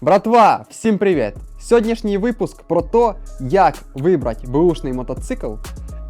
Братва, всім привіт! Сьогоднішній випуск про те, як вибрати бушний мотоцикл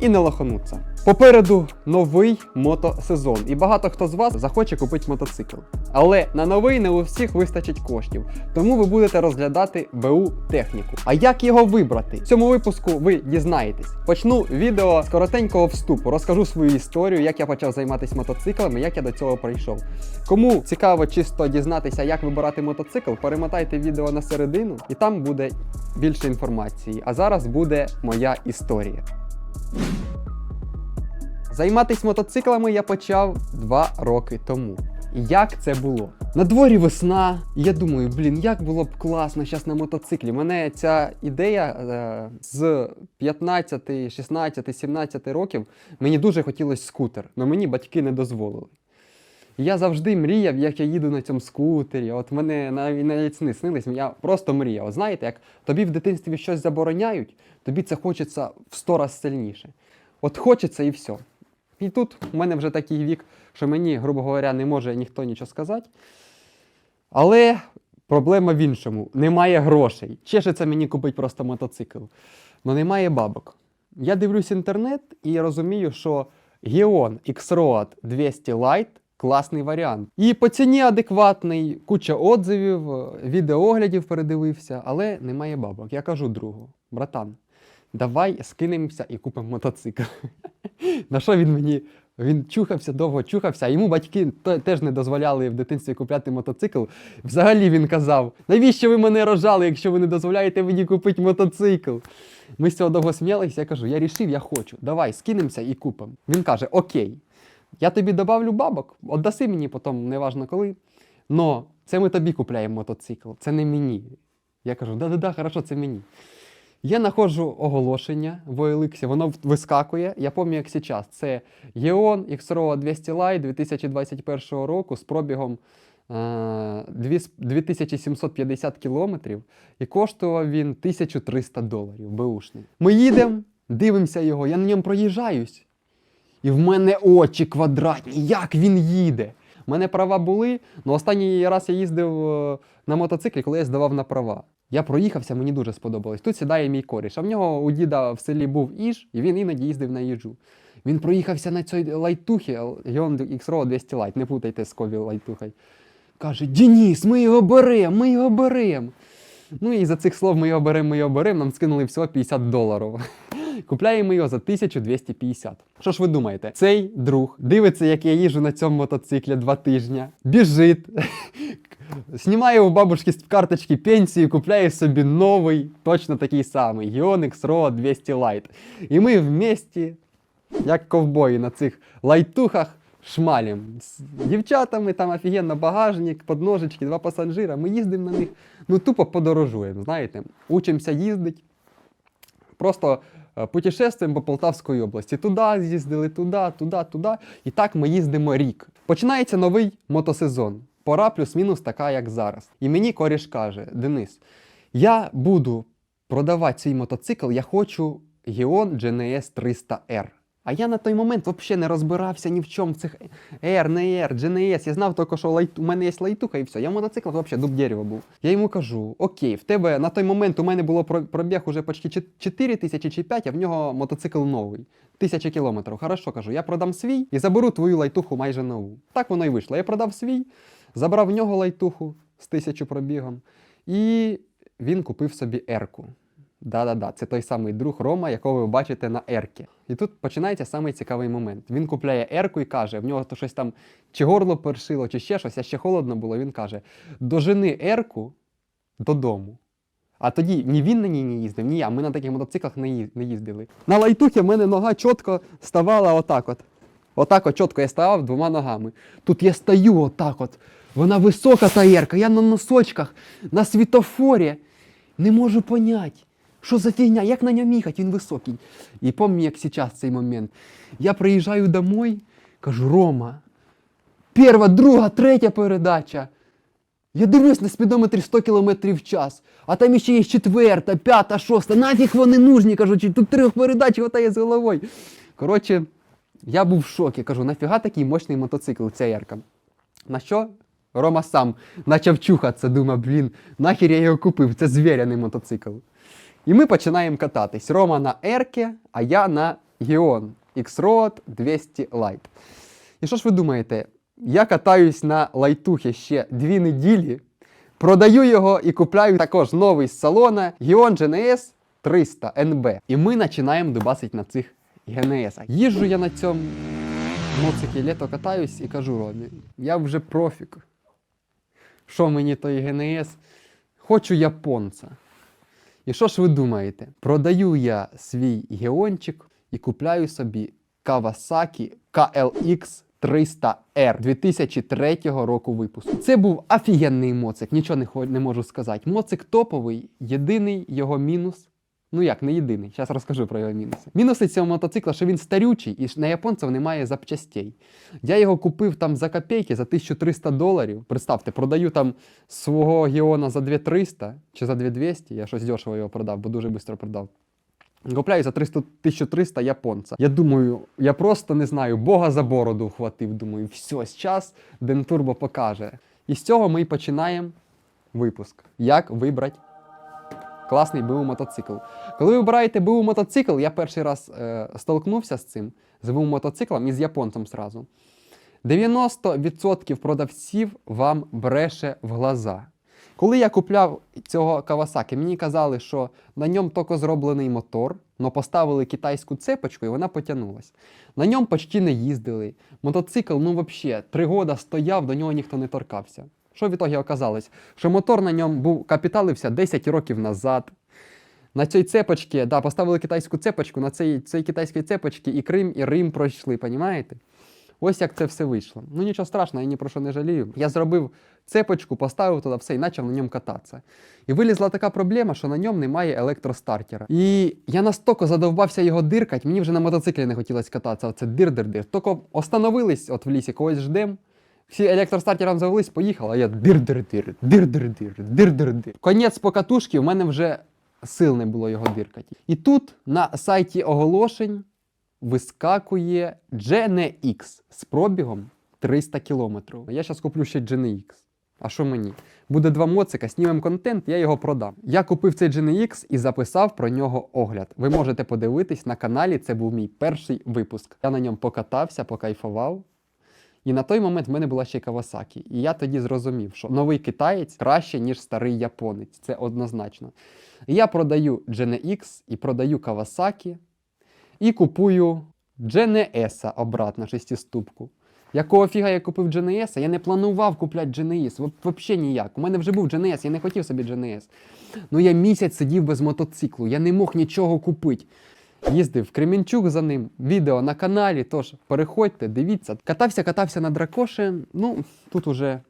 і не лохануться. Попереду новий мотосезон, і багато хто з вас захоче купити мотоцикл. Але на новий не у всіх вистачить коштів, тому ви будете розглядати БУ техніку. А як його вибрати? В цьому випуску ви дізнаєтесь. Почну відео з коротенького вступу. Розкажу свою історію, як я почав займатися мотоциклами, як я до цього прийшов. Кому цікаво чисто дізнатися, як вибирати мотоцикл, перемотайте відео на середину, і там буде більше інформації. А зараз буде моя історія. Займатися мотоциклами я почав два роки тому. Як це було? На дворі весна, і я думаю, блін, як було б класно зараз на мотоциклі. Мене ця ідея е, з 15, 16, 17 років мені дуже хотілося скутер, але мені батьки не дозволили. Я завжди мріяв, як я їду на цьому скутері. От мене навіть сни снились, я просто мріяв. От Знаєте, як тобі в дитинстві щось забороняють, тобі це хочеться в сто раз сильніше. От хочеться і все. І тут у мене вже такий вік, що мені, грубо говоря, не може ніхто нічого сказати. Але проблема в іншому: немає грошей. Чешеться мені купити просто мотоцикл. але немає бабок. Я дивлюсь інтернет і розумію, що Geon X-Road 200 Lite класний варіант. І по ціні адекватний, куча отзивів, е, відеооглядів передивився, але немає бабок. Я кажу другу, братан, давай скинемося і купимо мотоцикл. На що він мені? Він чухався, довго чухався, йому батьки теж не дозволяли в дитинстві купляти мотоцикл. Взагалі він казав: навіщо ви мене рожали, якщо ви не дозволяєте мені купити мотоцикл? Ми з цього довго сміялися, я кажу, я рішив, я хочу. Давай, скинемося і купимо. Він каже: Окей, я тобі добавлю бабок, віддаси мені потім, неважно коли. Но це ми тобі купляємо мотоцикл, це не мені. Я кажу, да-да-да, хорошо, це мені. Я знаходжу оголошення в OLX, воно вискакує. Я пам'ятаю, як зараз. Це Geon X-Road 200 Lite 2021 року з пробігом е, 2750 кілометрів. І коштував він 1300 доларів. Беушний. Ми їдемо, дивимося його, я на ньому проїжджаюсь. І в мене очі квадратні. Як він їде? У мене права були, але останній раз я їздив е, на мотоциклі, коли я здавав на права. Я проїхався, мені дуже сподобалось. Тут сідає мій коріш. А в нього у діда в селі був іж, і він іноді їздив на їжу. Він проїхався на цій лайтухі, Hyundai X-Road 200 Light, не путайте з кові лайтухою. Каже: Дініс, ми його беремо, ми його беремо. Ну і за цих слов ми його беремо, ми його беремо, нам скинули всього 50 доларів. Купляємо його за 1250. Що ж ви думаєте? Цей друг дивиться, як я їжджу на цьому мотоциклі два тижні, біжить, знімає у бабушки з карточки пенсію, купляє собі новий, точно такий самий Geon X-Road 200 Lite. І ми вместе, як ковбої на цих лайтухах, шмалім. З дівчатами там офігенно багажник, подножечки, два пасажира. Ми їздимо на них, ну тупо подорожуємо, знаєте. Учимося їздити. Просто путешествуємо по Полтавської області. Туди з'їздили, туди, туди, туди. І так ми їздимо рік. Починається новий мотосезон. Пора плюс-мінус така, як зараз. І мені коріш каже: Денис, я буду продавати свій мотоцикл, я хочу Geon GNS 300R. А я на той момент взагалі не розбирався ні в чому в цих R, не R, GNS. Я знав тільки, що лайт... у мене є лайтуха і все. Я мотоцикл взагалі дуб дерева був. Я йому кажу: окей, в тебе на той момент у мене було пробіг уже почти 4 тисячі чи 5, а в нього мотоцикл новий. Тисяча кілометрів. Хорошо, кажу, я продам свій і заберу твою лайтуху майже нову. Так воно і вийшло. Я продав свій, забрав в нього лайтуху з тисячу пробігом, і він купив собі ерку. Да-да-да, це той самий друг Рома, якого ви бачите на Еркі. І тут починається самий цікавий момент. Він купляє Ерку і каже: в нього то щось там чи горло першило, чи ще щось, а ще холодно було. Він каже: дожени Ерку додому. А тоді ні він на ній не їздив, ні я. Ми на таких мотоциклах не їздили. На лайтухі в мене нога чітко ставала отак от. Отак от чітко я ставав двома ногами. Тут я стою отак от. Вона висока та Ерка, я на носочках, на світофорі. Не можу понять, що за фігня, як на ньому їхати, він високий. І пам'ятаю, як зараз цей момент. Я приїжджаю домой, кажу, Рома, перша, друга, третя передача. Я дивлюсь на спідометрі 100 км в час, а там ще є четверта, п'ята, шоста. Нафіг вони нужні, кажуть, тут трьох передач хватає з головою. Коротше, я був в шокі, кажу, нафіга такий мощний мотоцикл, ця ярка. На що Рома сам почав чухатися, думав, блін, нахер я його купив, це звіряний мотоцикл. І ми починаємо кататись. Рома на Ерке, а я на Геон X-Road 200 Light. І що ж ви думаєте? Я катаюсь на лайтухі ще дві неділі, продаю його і купляю також новий з салона Геон GNS 300 NB. І ми починаємо дубасити на цих GNS. Їжджу я на цьому моцикі літо катаюсь і кажу Ромі, я вже профік. Що мені той GNS? Хочу японця. І що ж ви думаєте? Продаю я свій геончик і купляю собі Kawasaki KLX 300R 2003 року випуску. Це був офігенний моцик, нічого не, можу сказати. Моцик топовий, єдиний його мінус. Ну як, не єдиний. Зараз розкажу про його мінуси. Мінуси цього мотоцикла, що він старючий і на японців немає запчастей. Я його купив там за копійки, за 1300 доларів. Представте, продаю там свого Геона за 2300 чи за 2200. Я щось дешево його продав, бо дуже швидко продав. Купляю за 300, 1300 японця. Я думаю, я просто не знаю, Бога за бороду вхватив. Думаю, все, час Дентурбо покаже. І з цього ми починаємо випуск. Як вибрати класний БУ мотоцикл. Коли ви вибираєте БУ мотоцикл, я перший раз е, столкнувся з цим, з БУ мотоциклом і з японцем зразу. 90% продавців вам бреше в глаза. Коли я купляв цього Kawasaki, мені казали, що на ньому тільки зроблений мотор, але поставили китайську цепочку і вона потягнулась. На ньому почти не їздили. Мотоцикл, ну взагалі, три роки стояв, до нього ніхто не торкався. Що в ітогі оказалось? Що мотор на ньому був капіталився 10 років назад. На цій цепочці, да, поставили китайську цепочку, на цій, цій китайській цепочці і Крим, і Рим пройшли, понімаєте? Ось як це все вийшло. Ну нічого страшного, я ні про що не жалію. Я зробив цепочку, поставив туди все і почав на ньому кататися. І вилізла така проблема, що на ньому немає електростартера. І я настільки задовбався його диркать, мені вже на мотоциклі не хотілося кататися. Оце дир-дир-дир. Тільки остановились от в лісі, когось ждем. Всі електростартером завелись, поїхали, а я дир-дир-дир, дир-дир-дир, дир-дир-дир. Конець покатушки, в мене вже сил не було його диркати. І тут на сайті оголошень вискакує GNX з пробігом 300 км. Я зараз куплю ще GNX. А що мені? Буде два моцика, знімемо контент, я його продам. Я купив цей GNX і записав про нього огляд. Ви можете подивитись на каналі, це був мій перший випуск. Я на ньому покатався, покайфував. І на той момент в мене була ще Kawasaki. І я тоді зрозумів, що новий китаєць краще, ніж старий японець. Це однозначно. І я продаю GNX і продаю Kawasaki, і купую GNS обратно шестиступку. Якого фіга я купив GNS? Я не планував купляти GNS, взагалі ніяк. У мене вже був GNS, я не хотів собі GNS. Ну я місяць сидів без мотоциклу, я не мог нічого купити. Їздив в Кремінчук за ним, відео на каналі, тож переходьте, дивіться. Катався, катався на дракоші, ну тут уже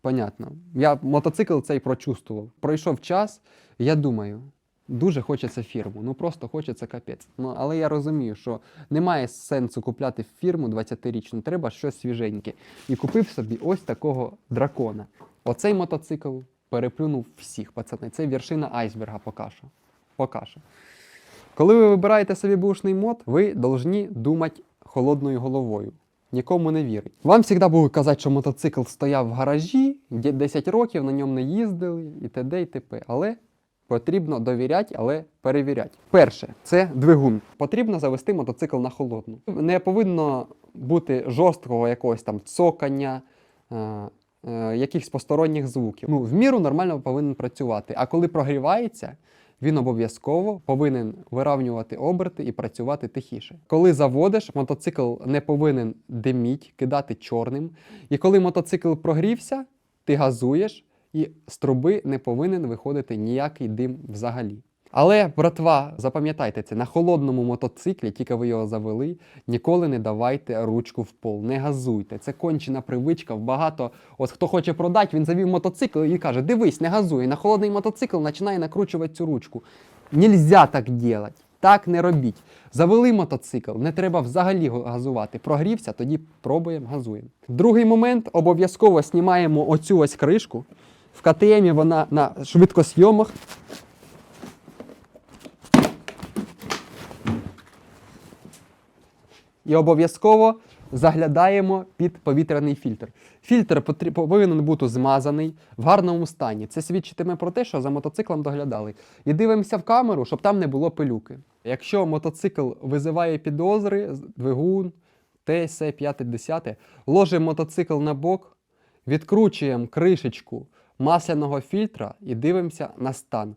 понятно. Я мотоцикл цей прочувствував. Пройшов час, я думаю, дуже хочеться фірму. Ну просто хочеться капець. Ну, але я розумію, що немає сенсу купляти фірму 20-річну, треба щось свіженьке. І купив собі ось такого дракона. Оцей мотоцикл переплюнув всіх, пацани. Це вершина айсберга поки що. Коли ви вибираєте собі бушний мод, ви повинні думати холодною головою. Нікому не вірить. Вам завжди будуть казати, що мотоцикл стояв в гаражі, 10 років на ньому не їздили, і т.д. і т.п. Але потрібно довіряти, але перевіряти. Перше, це двигун. Потрібно завести мотоцикл на холодну. Не повинно бути жорсткого якогось там цокання. е, е, Якихось посторонніх звуків. Ну, в міру нормально повинен працювати. А коли прогрівається, він обов'язково повинен виравнювати оберти і працювати тихіше. Коли заводиш, мотоцикл не повинен диміть, кидати чорним. І коли мотоцикл прогрівся, ти газуєш, і з труби не повинен виходити ніякий дим взагалі. Але, братва, запам'ятайте це, на холодному мотоциклі, тільки ви його завели, ніколи не давайте ручку в пол, не газуйте. Це кончена привичка. Багато, от хто хоче продати, він завів мотоцикл і каже: дивись, не газуй. На холодний мотоцикл починає накручувати цю ручку. Нельзя так робити. Так не робіть. Завели мотоцикл, не треба взагалі газувати. Прогрівся, тоді пробуємо, газуємо. Другий момент обов'язково знімаємо оцю ось кришку. В КТМі вона на швидкосйомах. І обов'язково заглядаємо під повітряний фільтр. Фільтр повинен бути змазаний в гарному стані. Це свідчитиме про те, що за мотоциклом доглядали. І дивимося в камеру, щоб там не було пилюки. Якщо мотоцикл визиває підозри, двигун, п'яте, десяте, ложимо мотоцикл на бок, відкручуємо кришечку масляного фільтра і дивимося на стан.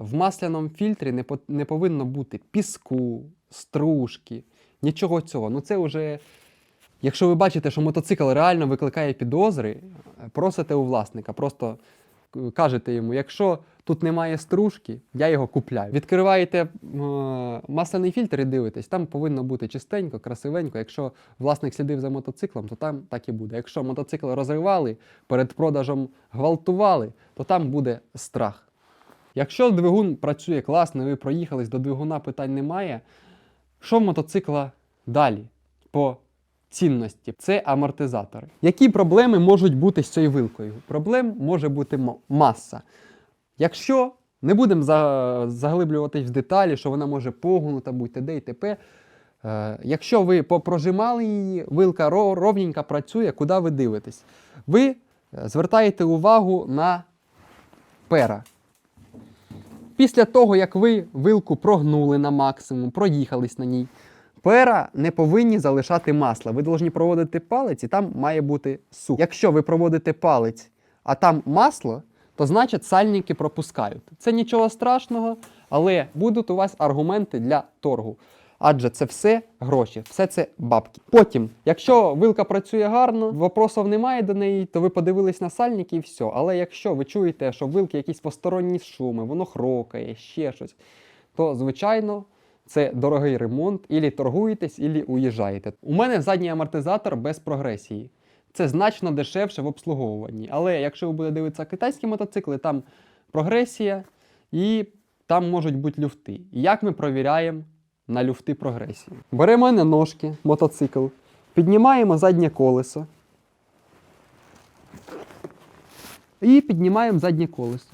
В масляному фільтрі не повинно бути піску, стружки, нічого цього. Ну це вже, якщо ви бачите, що мотоцикл реально викликає підозри, просите у власника, просто кажете йому, якщо тут немає стружки, я його купляю. Відкриваєте е, масляний фільтр і дивитесь, там повинно бути чистенько, красивенько. Якщо власник слідив за мотоциклом, то там так і буде. Якщо мотоцикл розривали, перед продажем гвалтували, то там буде страх. Якщо двигун працює класно, ви проїхались до двигуна, питань немає. Що в мотоцикла далі по цінності? Це амортизатори. Які проблеми можуть бути з цією вилкою? Проблем може бути маса. Якщо не будемо заглиблюватись в деталі, що вона може погнута бути т.д. і т.п. Е, якщо ви попрожимали її, вилка ро- ровненько працює, куди ви дивитесь? Ви е, звертаєте увагу на пера. Після того, як ви вилку прогнули на максимум, проїхались на ній, пера не повинні залишати масла. Ви повинні проводити палець, і там має бути сух. Якщо ви проводите палець, а там масло, то значить сальники пропускають. Це нічого страшного, але будуть у вас аргументи для торгу. Адже це все гроші, все це бабки. Потім, якщо вилка працює гарно, вопросів немає до неї, то ви подивились на сальники і все. Але якщо ви чуєте, що вилки якісь посторонні шуми, воно хрокає, ще щось, то звичайно. Це дорогий ремонт, ілі торгуєтесь, ілі уїжджаєте. У мене задній амортизатор без прогресії. Це значно дешевше в обслуговуванні. Але якщо ви будете дивитися китайські мотоцикли, там прогресія і там можуть бути люфти. І як ми провіряємо на люфти прогресії? Беремо на ножки мотоцикл, піднімаємо заднє колесо. І піднімаємо заднє колесо.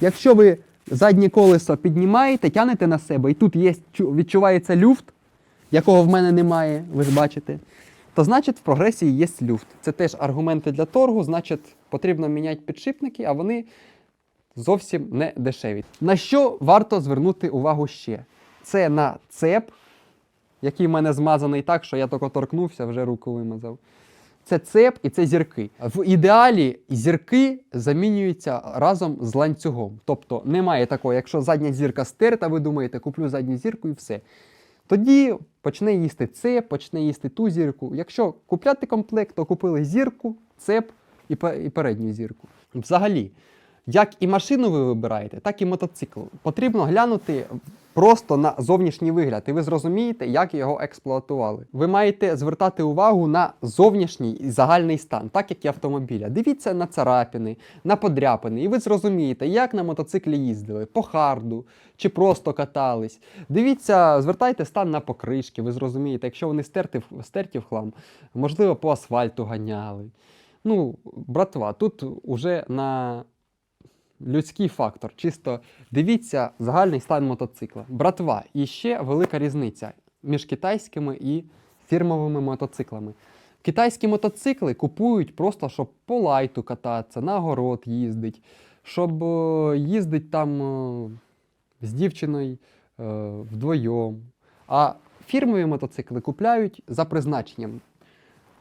Якщо ви заднє колесо піднімаєте, тянете на себе, і тут є, відчувається люфт, якого в мене немає, ви ж бачите, то значить в прогресії є люфт. Це теж аргументи для торгу, значить, потрібно міняти підшипники, а вони зовсім не дешеві. На що варто звернути увагу ще? Це на цеп, який в мене змазаний так, що я тільки торкнувся, вже руку вимазав. Це цеп і це зірки. В ідеалі зірки замінюються разом з ланцюгом. Тобто немає такого, якщо задня зірка стерта, ви думаєте, куплю задню зірку і все. Тоді почне їсти цеп, почне їсти ту зірку. Якщо купляти комплект, то купили зірку, цеп і передню зірку. Взагалі, як і машину ви вибираєте, так і мотоцикл. Потрібно глянути просто на зовнішній вигляд, і ви зрозумієте, як його експлуатували. Ви маєте звертати увагу на зовнішній і загальний стан, так як і автомобіля. Дивіться на царапини, на подряпини, і ви зрозумієте, як на мотоциклі їздили, по харду чи просто катались. Дивіться, звертайте стан на покришки, ви зрозумієте, якщо вони стерті, в- стерті в хлам, можливо, по асфальту ганяли. Ну, братва, тут уже на людський фактор. Чисто дивіться загальний стан мотоцикла. Братва, і ще велика різниця між китайськими і фірмовими мотоциклами. Китайські мотоцикли купують просто, щоб по лайту кататися, на город їздить, щоб е, їздить там е, з дівчиною е, вдвоєм. А фірмові мотоцикли купляють за призначенням.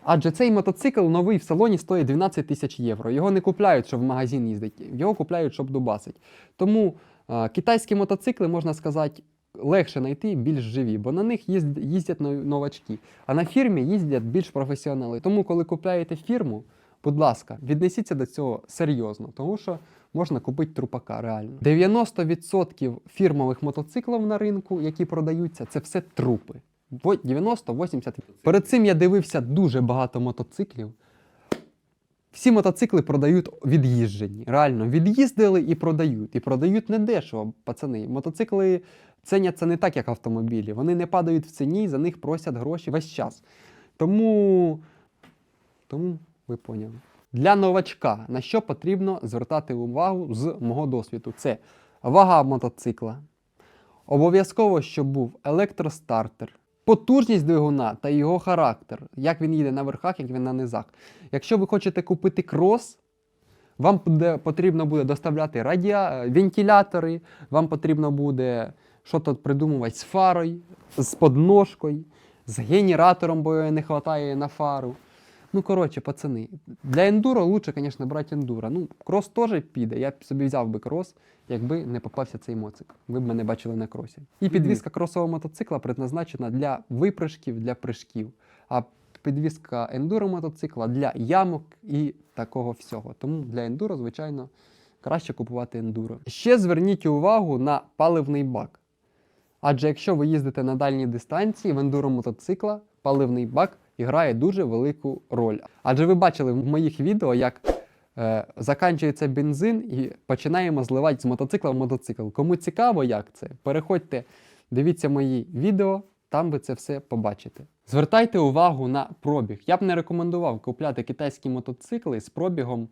Адже цей мотоцикл новий в салоні стоїть 12 тисяч євро. Його не купляють, щоб в магазин їздити, його купляють, щоб дубасить. Тому е, китайські мотоцикли, можна сказати, легше знайти більш живі, бо на них їзд- їздять новачки. А на фірмі їздять більш професіонали. Тому, коли купляєте фірму, будь ласка, віднесіться до цього серйозно, тому що можна купити трупака реально. 90% фірмових мотоциклів на ринку, які продаються, це все трупи. Во- 90-80%. Перед цим я дивився дуже багато мотоциклів. Всі мотоцикли продають від'їжджені. Реально, від'їздили і продають. І продають недешево, пацани. Мотоцикли ціняться не так, як автомобілі. Вони не падають в ціні, за них просять гроші весь час. Тому, тому ви поняли. Для новачка на що потрібно звертати увагу з мого досвіду? Це вага мотоцикла. Обов'язково, щоб був електростартер, потужність двигуна та його характер, як він їде на верхах, як він на низах. Якщо ви хочете купити крос, вам потрібно буде доставляти радіа... вентилятори, вам потрібно буде що тут придумувати з фарою, з подножкою, з генератором, бо не вистачає на фару. Ну, коротше, пацани, для ендуро лучше, звісно, брати ендуро. Ну, крос теж піде. Я б собі взяв би крос, якби не попався цей моцик. Ви б мене бачили на кросі. І підвізка кросового мотоцикла предназначена для випрыжків, для прыжків. А підвізка ендуро мотоцикла для ямок і такого всього. Тому для ендуро, звичайно, краще купувати ендуро. Ще зверніть увагу на паливний бак. Адже якщо ви їздите на дальній дистанції в ендуро мотоцикла, паливний бак грає дуже велику роль. Адже ви бачили в моїх відео, як е, заканчується бензин і починаємо зливати з мотоцикла в мотоцикл. Кому цікаво, як це, переходьте, дивіться мої відео, там ви це все побачите. Звертайте увагу на пробіг. Я б не рекомендував купляти китайські мотоцикли з пробігом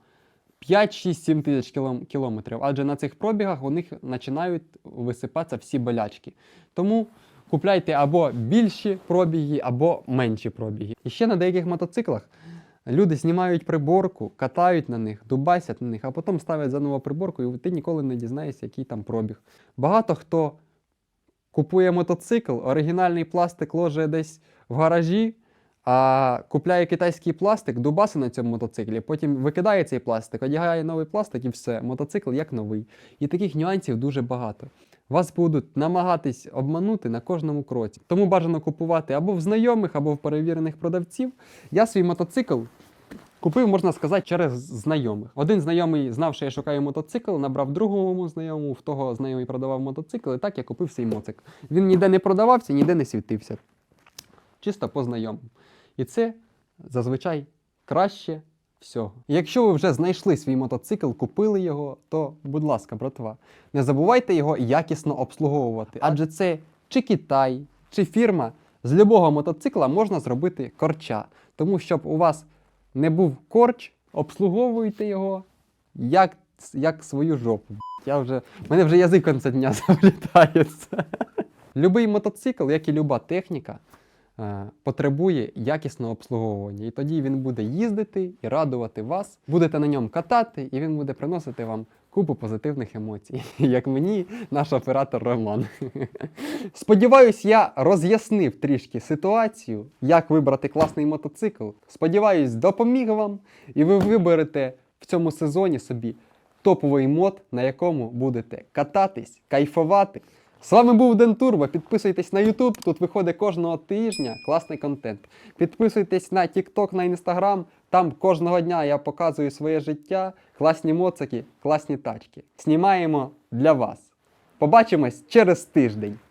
5, 6, 7 тисяч кілометрів, адже на цих пробігах у них починають висипатися всі болячки. Тому купляйте або більші пробіги, або менші пробіги. І ще на деяких мотоциклах люди знімають приборку, катають на них, дубасять на них, а потім ставлять заново приборку, і ти ніколи не дізнаєшся, який там пробіг. Багато хто купує мотоцикл, оригінальний пластик ложе десь в гаражі. А купляє китайський пластик, дубаси на цьому мотоциклі, потім викидає цей пластик, одягає новий пластик і все, мотоцикл як новий. І таких нюансів дуже багато. Вас будуть намагатись обманути на кожному кроці. Тому бажано купувати або в знайомих, або в перевірених продавців. Я свій мотоцикл купив, можна сказати, через знайомих. Один знайомий знав, що я шукаю мотоцикл, набрав другому знайомому, в того знайомий продавав мотоцикл, і так я купив свій моцик. Він ніде не продавався, ніде не світився. Чисто по знайомим. І це зазвичай краще всього. Якщо ви вже знайшли свій мотоцикл, купили його, то, будь ласка, братва, не забувайте його якісно обслуговувати. Адже це чи Китай, чи фірма, з любого мотоцикла можна зробити корча. Тому щоб у вас не був корч, обслуговуйте його як, як свою жопу. Я вже, мене вже язик кінця дня заплітається. Любий мотоцикл, як і люба техніка, потребує якісного обслуговування. І тоді він буде їздити і радувати вас. Будете на ньому катати, і він буде приносити вам купу позитивних емоцій, як мені, наш оператор Роман. Сподіваюсь, я роз'яснив трішки ситуацію, як вибрати класний мотоцикл. Сподіваюсь, допоміг вам, і ви виберете в цьому сезоні собі топовий мод, на якому будете кататись, кайфувати. З вами був Ден Турбо. Підписуйтесь на YouTube, тут виходить кожного тижня класний контент. Підписуйтесь на TikTok, на Instagram. Там кожного дня я показую своє життя, класні моцики, класні тачки. Знімаємо для вас. Побачимось через тиждень.